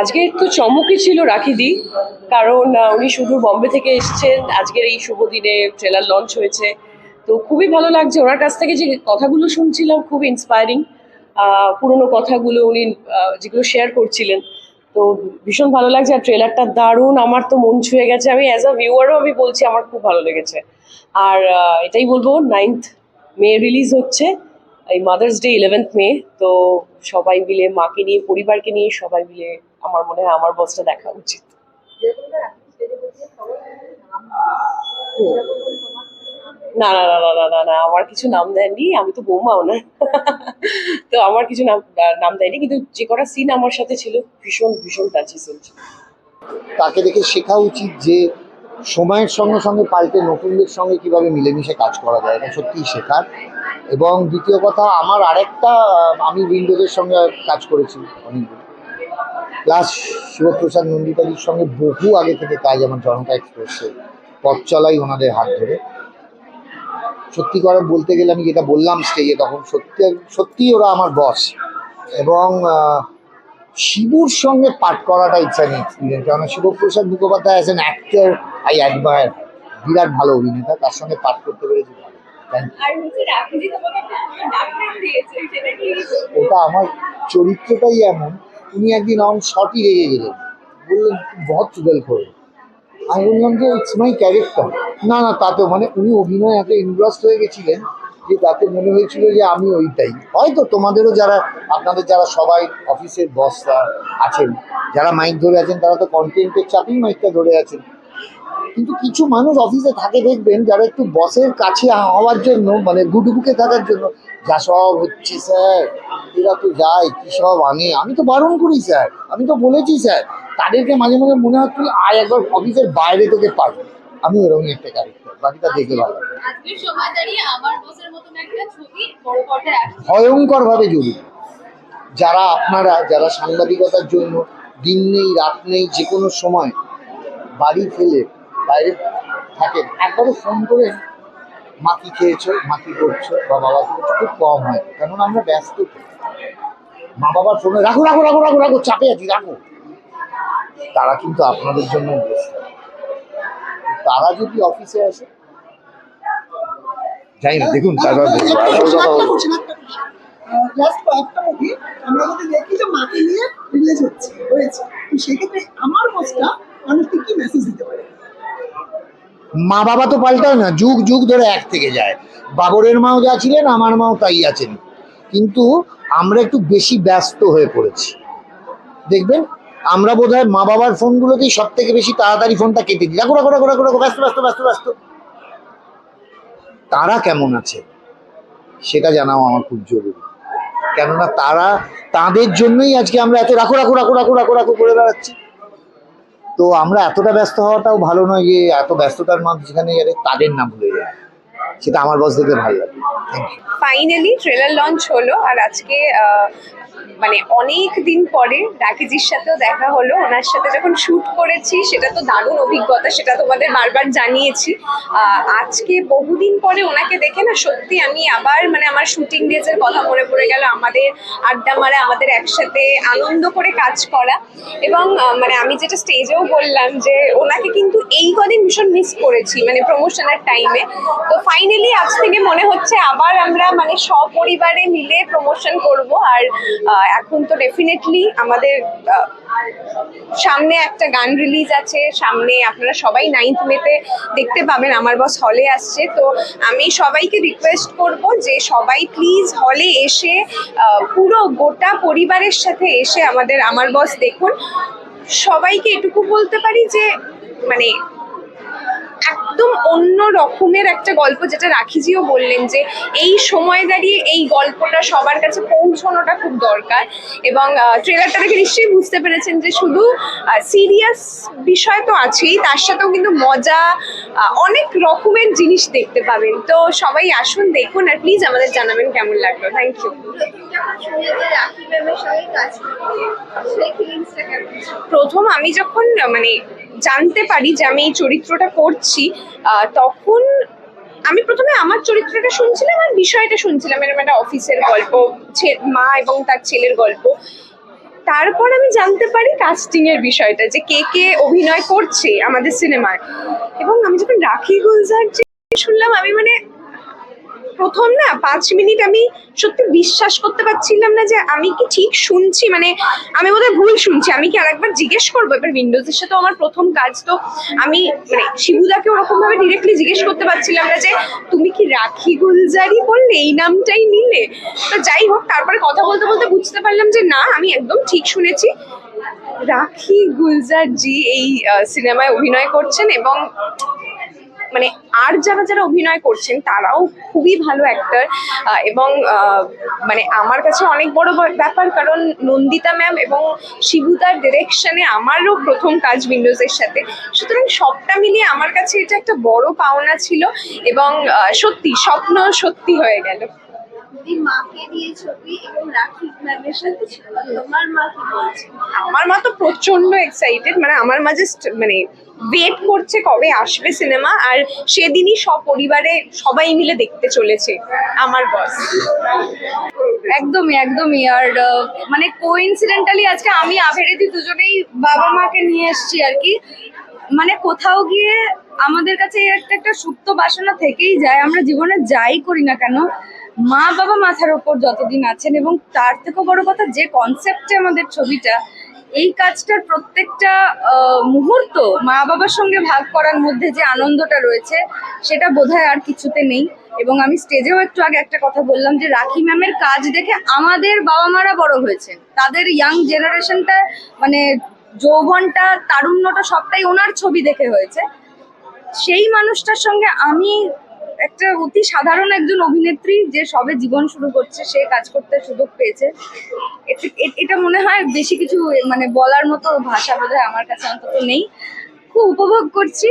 আজকে একটু চমকই ছিল রাখিদি কারণ উনি শুধু বম্বে থেকে এসছেন। আজকের এই শুভ দিনে ট্রেলার লঞ্চ হয়েছে। তো খুবই ভালো লাগছে। ওনার কাছ থেকে যে কথাগুলো শুনছিলাম, খুব ইন্সপায়ারিং পুরোনো কথাগুলো উনি যেগুলো শেয়ার করছিলেন। তো ভীষণ ভালো লাগছে। আর ট্রেলারটা দারুণ। আমার তো মন ছুঁয়ে গেছে। আমি অ্যাজ আ ভিউয়ারও আমি বলছি, আমার খুব ভালো লেগেছে। আর এটাই বলব নাইন্থ মে রিলিজ হচ্ছে। এই মাদার্স ডে ইলেভেন্থ মে তো সবাই মিলে, মাকে নিয়ে, পরিবারকে নিয়ে সবাই মিলে আমার মনে হয় আমার বসটা দেখা উচিত। না না না না না না আমার কিছু নাম দেননি আমি তো বৌমাও না। তো আমার কিছু নাম নাম দেয়নি, কিন্তু যে কটা সিন আমার সাথে ছিল, ভীষণ ভীষণ টাচি সিন তাকে দেখে শেখা উচিত যে সময়ের সঙ্গে সঙ্গে পাল্টে নতুনদের সঙ্গে কীভাবে মিলেমিশে কাজ করা যায়, এটা সত্যিই শেখার। এবং দ্বিতীয় কথা, আমার আরেকটা আমি উইন্ডোজের সঙ্গে কাজ করেছি অনেকগুলো প্লাস শিবপ্রসাদ নন্দিতাজির সঙ্গে বহু আগে থেকে কাজ আমার জনতা এক্সপ্রেসে পথ চলাই ওনাদের হাত ধরে। সত্যি করে বলতে গেলে আমি যেটা বললাম স্টেজে তখন সত্যি সত্যি ওরা আমার বস এবং শিবুর সঙ্গে পাঠ করাটা ইচ্ছা নেই এক্সপিরিয়েন্স কারণ Shibaprasad Mukhopadhyay as an actor I admire বিরাট ভালো অভিনেতা তার সঙ্গে পাঠ করতে পেরেছি ওটা আমার চরিত্রটাই এমন উনি একদিন আমার শর্টই রেগে গেলেন। বললেন "তুই বহুত চুগল করে আমি বললাম যে ইটস মাই ক্যারেক্টার না না, তাতে মানে উনি অভিনয় এত ইনভেস্ট হয়ে গেছিলেন যে, তাতে মনে হয়েছিল যে, আমি ওইটাই। হয়তো তোমাদেরও যারা, আপনাদের যারা সবাই অফিসের বসরা আছেন, যারা মাইক ধরে আছেন, তারা তো কন্টেন্টের চাপেই মাইকটা ধরে আছেন। কিন্তু কিছু মানুষ অফিসে থাকে দেখবেন যারা একটু বসের কাছে হওয়ার জন্য মানে গুটুকুকে থাকার জন্য যা সব হচ্ছে স্যার এরা তো যায় কি সব আনে? আমি তো বারণ করি স্যার। আমি তো বলেছি স্যার। তাদেরকে মাঝে মাঝে মনে হয় তুই আয় একবার অফিসের বাইরে তোকে পাবো আমি ওরকমই একটা ক্যারেক্টার বাকিটা দেখে ভালো আসছে। ভয়ঙ্করভাবে জরুরি। যারা আপনারা যারা সাংবাদিকতার জন্য দিন নেই রাত নেই যে কোনো সময় বাড়ি ফেলে বাইরে থাকেন। একবারও ফোন করে মা কি খেয়েছো মা কি করছ বা বাবা করছ খুব কম হয়। কারণ আমরা ব্যস্ত। মা বাবার ফোনে রাখো রাখো রাখো রাখো রাখো চাপে আছি রাখো। তারা কিন্তু আপনাদের জন্য তারা যদি অফিসে আসে জানি না দেখুন তারপর। লাস্ট কয়েকটা মুভি আমরা যদি দেখি যে মাকে নিয়ে রিলিজ হচ্ছে হয়েছে তো সেক্ষেত্রে আমার বসটা মানুষকে কি মেসেজ দিতে পারে মা বাবা তো পাল্টায় না, যুগ যুগ ধরে এক থেকে যায়। বাবরের মাও যা ছিলেন, আমার মাও তাই আছেন। কিন্তু আমরা একটু বেশি ব্যস্ত হয়ে পড়েছি। দেখবেন, আমরা বোধ হয় মা বাবার ফোনগুলোতেই সব থেকে বেশি তাড়াতাড়ি ফোনটা কেটে দিই। রাখো রাখো রাখো রাখো ব্যস্ত ব্যস্ত ব্যস্ত ব্যস্ত। তারা কেমন আছে? সেটা জানাও আমার খুব জরুরি। কেননা তারা, তাদের জন্যই আজকে আমরা এত রাখো রাখো রাখো রাখো রাখো রাখো করে বেড়াচ্ছি। তো আমরা এতটা ব্যস্ত হওয়াটাও ভালো নয় যে এত ব্যস্ততার মাঝখানে যাতে তাদের নাম ভুলে যায় সেটা আমার বস দেখে ভালো লাগে। ফাইনালি ট্রেলার লঞ্চ হলো আর আজকে মানে অনেক দিন পরে রাকিজির সাথেও দেখা হলো। ওনার সাথে যখন শুট করেছি, সেটা তো দারুণ অভিজ্ঞতা, সেটা তোমাদের বারবার জানিয়েছি। আজকে বহুদিন পরে ওনাকে দেখে না সত্যি আমি আবার মানে আমার শুটিং ডেজের কথা মনে পড়ে গেল, আমাদের আড্ডা মারা, আমাদের একসাথে আনন্দ করে কাজ করা। এবং মানে আমি যেটা স্টেজেও বললাম যে ওনাকে কিন্তু এই কদিন ভীষণ মিস করেছি মানে প্রমোশনের টাইমে তো ফাইনালি আজ থেকে মনে হচ্ছে আবার আমরা মানে সপরিবারে মিলে প্রমোশন করব। আর এখন তো ডেফিনেটলি আমাদের সামনে একটা গান রিলিজ আছে, সামনে আপনারা সবাই নাইন্থ মেতে দেখতে পাবেন, আমার বস হলে আসছে। তো আমি সবাইকে রিকোয়েস্ট করব যে সবাই প্লিজ হলে এসে পুরো গোটা পরিবারের সাথে এসে আমাদের, আমার বস দেখুন। সবাইকে এটুকু বলতে পারি যে মানে একদম অন্য রকমের একটা গল্প যেটা রাখিজিও বললেন যে এই সময় দাঁড়িয়ে এই গল্পটা সবার কাছে পৌঁছানোটা খুব দরকার এবং ট্রেলারটা দেখে নিশ্চয়ই বুঝতে পেরেছেন যে শুধু সিরিয়াস বিষয় তো আছেই, তার সাথেও কিন্তু মজা অনেক রকমের জিনিস দেখতে পাবেন তো সবাই আসুন, দেখুন আর প্লিজ আমাদের জানাবেন কেমন লাগল থ্যাংক ইউ? প্রথম আমি যখন মানে জানতে পারি যে আমি এই চরিত্রটা করছি তখন আমি প্রথমে আমার চরিত্রটা শুনছিলাম আর বিষয়টা শুনছিলাম, এরকম একটা অফিসের গল্প মা এবং তার ছেলের গল্প। তারপর আমি জানতে পারি কাস্টিং এর বিষয়টা, যে কে কে অভিনয় করছে আমাদের সিনেমায় এবং আমি যখন রাখি গুলজার শুনলাম, আমি মানে প্রথম না পাঁচ মিনিট আমি সত্যি বিশ্বাস করতে পারছিলাম না যে আমি কি ঠিক শুনছি। মানে আমি বোধহয় ভুল শুনছি। আমি কি আরেকবার জিজ্ঞেস করব? এবার উইন্ডোজের সাথে আমার প্রথম কাজ তো আমি মানে শিবুদাকে ওরকম ভাবে ডিরেক্টলি জিজ্ঞেস করতে পারছিলাম না যে, তুমি কি রাখি গুলজারি বললে? এই নামটাই নিলে? তো যাই হোক, তারপরে কথা বলতে বলতে বুঝতে পারলাম যে না, আমি একদম ঠিক শুনেছি। রাখি গুলজার জি এই সিনেমায় অভিনয় করছেন এবং মানে আর যারা যারা অভিনয় করছেন, তারাও খুবই ভালো অ্যাক্টর এবং মানে আমার কাছে অনেক বড় ব্যাপার কারণ নন্দিতা ম্যাম এবং শিবুদার ডিরেকশনে আমারও প্রথম কাজ উইন্ডোজের সাথে। সুতরাং সবটা মিলিয়ে আমার কাছে এটা একটা বড় পাওনা ছিল এবং সত্যি, স্বপ্ন সত্যি হয়ে গেল। দিদি মাকে দিয়ে ছবি এবং রাখি ম্যামের সাথে ছিল তোমার মা কি বলছে? আমার মা তো প্রচণ্ড এক্সাইটেড মানে আমার মা জাস্ট মানে ওয়েট করছে কবে আসবে সিনেমা আর সেদিনই সপরিবারে সবাই মিলে দেখতে চলেছে আমার বস একদমই একদমই আর আহ, মানে কোইন্সিডেন্টালি আজকে আমি আভেরিদি দুজনেই বাবা মাকে নিয়ে এসেছি আর কি। মানে কোথাও গিয়ে আমাদের কাছে একটা একটা সুপ্ত বাসনা থেকেই যায় আমরা জীবনে যাই করি না কেন মা বাবা মাথার ওপর যতদিন আছেন এবং তার থেকেও বড় কথা যে কনসেপ্টে আমাদের ছবিটা, এই কাজটার প্রত্যেকটা মুহূর্ত মা বাবার সঙ্গে ভাগ করার মধ্যে যে আনন্দটা রয়েছে, সেটা বোধহয় আর কিছুতে নেই। এবং আমি স্টেজেও একটু আগে একটা কথা বললাম যে রাখি ম্যামের কাজ দেখে আমাদের বাবা মারা বড় হয়েছে তাদের ইয়াং জেনারেশনটা মানে যৌবনটা, তারুণ্যটা সবটাই ওনার ছবি দেখে হয়েছে। সেই মানুষটার সঙ্গে আমি একটা অতি সাধারণ একজন অভিনেত্রী যে সবে জীবন শুরু করছে, সে কাজ করতে সুযোগ পেয়েছে। এটা মনে হয় বেশি কিছু মানে বলার মতো ভাষা বোধহয় আমার কাছে অন্তত নেই। খুব উপভোগ করছি,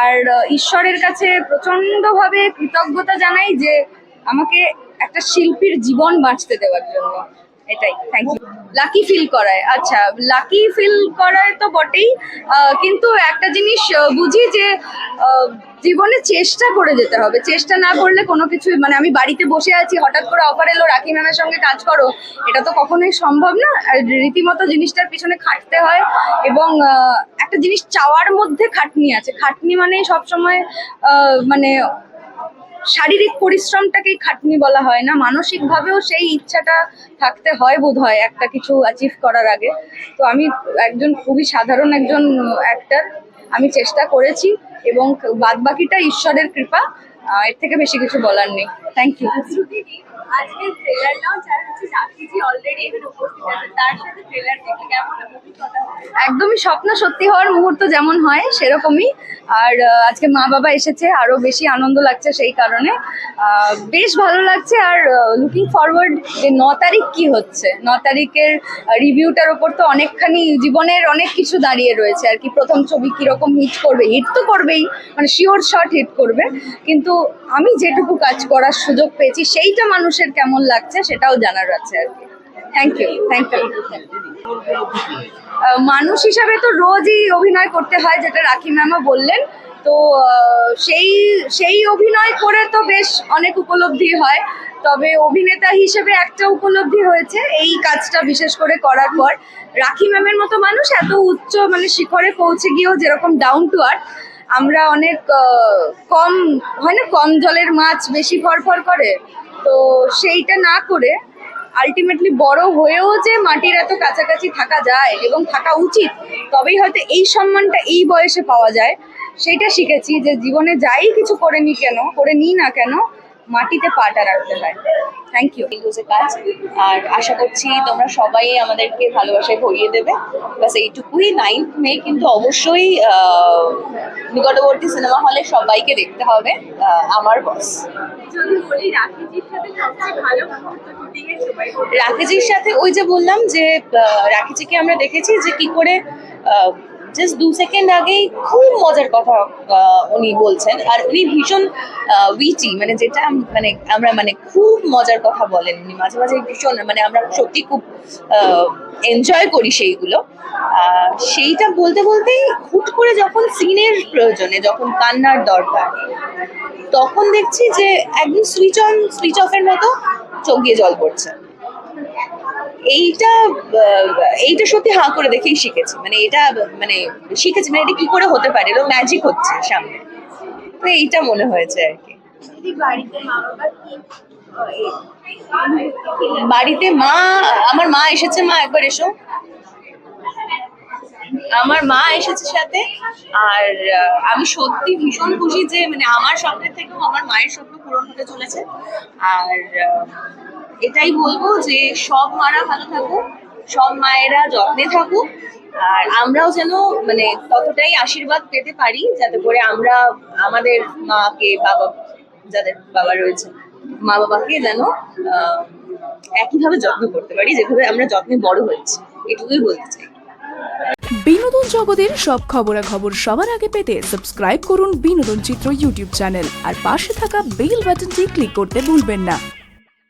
আর ঈশ্বরের কাছে প্রচন্ডভাবে কৃতজ্ঞতা জানাই যে আমাকে একটা শিল্পীর জীবন বাঁচতে দেওয়ার জন্য। এটাই থ্যাংক ইউ লাকি ফিল করায় আচ্ছা লাকি ফিল করায় তো বটেই কিন্তু একটা জিনিস বুঝি যে জীবনে চেষ্টা করে যেতে হবে। চেষ্টা না করলে কোনো কিছু মানে আমি বাড়িতে বসে আছি, হঠাৎ করে অফার এলো, রাখি ম্যামের সঙ্গে কাজ করো, এটা তো কখনোই সম্ভব না। রীতিমতো জিনিসটার পিছনে খাটতে হয় এবং একটা জিনিস চাওয়ার মধ্যে খাটনি আছে। খাটনি মানে সবসময় মানে শারীরিক পরিশ্রমটাকেই খাটনি বলা হয় না, মানসিকভাবেও সেই ইচ্ছাটা থাকতে হয় বোধ হয় একটা কিছু অ্যাচিভ করার আগে। তো আমি একজন খুবই সাধারণ একজন অ্যাক্টার আমি চেষ্টা করেছি এবং বাদবাকিটা ঈশ্বরের কৃপা এর থেকে বেশি কিছু বলার নেই। থ্যাংক ইউ হচ্ছে অলরেডি এখানে উপস্থিত আছে তার সাথে ট্রেলার দেখে কেমন একদমই স্বপ্ন সত্যি হওয়ার মুহূর্ত যেমন হয়, সেরকমই। আর আজকে মা বাবা এসেছে, আরও বেশি আনন্দ লাগছে সেই কারণে। বেশ ভালো লাগছে আর লুকিং ফরওয়ার্ড যে ন তারিখ কি হচ্ছে। ন তারিখের রিভিউটার ওপর তো অনেকখানি জীবনের অনেক কিছু দাঁড়িয়ে রয়েছে। আর কি প্রথম ছবি কীরকম হিট করবে? হিট তো করবেই মানে শিওর শট হিট করবে। কিন্তু আমি যেটুকু কাজ করার সুযোগ পেয়েছি, সেইটা মানুষের কেমন লাগছে সেটাও জানার আছে আর থ্যাংক ইউ থ্যাংক ইউ মানুষ হিসাবে তো রোজই অভিনয় করতে হয়, যেটা রাখি ম্যামও বললেন। তো সেই সেই অভিনয় করে তো বেশ অনেক উপলব্ধি হয়। তবে অভিনেতা হিসেবে একটা উপলব্ধি হয়েছে, এই কাজটা বিশেষ করে করার পর। রাখি ম্যামের মতো মানুষ এত উচ্চ মানে শিখরে পৌঁছে গিয়েও যেরকম ডাউন টু আর্থ আমরা অনেক কম, হয় না, কম জলের মাছ বেশি ফরফর করে? তো সেইটা না করে আলটিমেটলি বড় হয়েও যে মাটির এত কাছাকাছি থাকা যায় এবং থাকা উচিত, তবেই হয়তো এই সম্মানটা এই বয়সে পাওয়া যায়। সেইটা শিখেছি যে জীবনে যাই কিছু করে নি কেন, করে নিই না কেন মাটিতে পাটা রাখতে হয়। থ্যাংক ইউ নিউজে কাজ আর আশা করছি তোমরা সবাই আমাদেরকে ভালোবাসায় ভরিয়ে দেবে। ব্যাস এইটুকুই। নাইন্থ মে কিন্তু অবশ্যই নিকটবর্তী সিনেমা হলে সবাইকে দেখতে হবে আমার বস রাখিজির সাথে ওই যে বললাম যে রাখিজিকে আমরা দেখেছি যে কি করে জাস্ট দু সেকেন্ড আগেই খুব মজার কথা উনি বলছেন। আর উনি ভীষণ উইটি মানে যেটা মানে আমরা মানে খুব মজার কথা বলেন উনি। মাঝে মাঝে ভীষণ মানে আমরা সত্যি খুব এনজয় করি সেইগুলো। সেইটা বলতে বলতেই হুট করে যখন সিনের প্রয়োজনে, যখন কান্নার দরকার, তখন দেখছি যে একদম সুইচ অন সুইচ অফের মতো চোখ দিয়ে জল পড়ছে। এইটা এইটা সত্যি হাঁ করে দেখেই শিখেছি। মানে এটা মানে শিখেছি মানে এটা কি করে হতে পারে এরকম ম্যাজিক হচ্ছে সামনে। তো এইটা মনে হয়েছে আর কি। বাড়িতে মা আমার মা এসেছে মা একবার এসো। আমার মা এসেছে সাথে আর আমি সত্যি ভীষণ খুশি যে মানে আমার স্বপ্নের থেকেও আমার মায়ের স্বপ্ন পূরণ হতে চলেছে। আর এটাই বলব যে সব মারা ভালো থাকুক, সব মায়েরা যত্নে থাকুক, আর আমরাও যেন মানে ততটাই আশীর্বাদ পেতে পারি যাতে করে আমরা আমাদের মাকে, বাবা, যাদের বাবা রয়েছে, মা বাবাকে যেন একইভাবে যত্ন করতে পারি, যেভাবে আমরা যত্নে বড় হয়েছি। এটুকুই বলতে চাই। বিনোদন জগতের সব খবরাখবর সবার আগে পেতে সাবস্ক্রাইব করুন বিনোদন চিত্র ইউটিউব চ্যানেল, আর পাশে থাকা বেল বাটনটি ক্লিক করতে ভুলবেন না।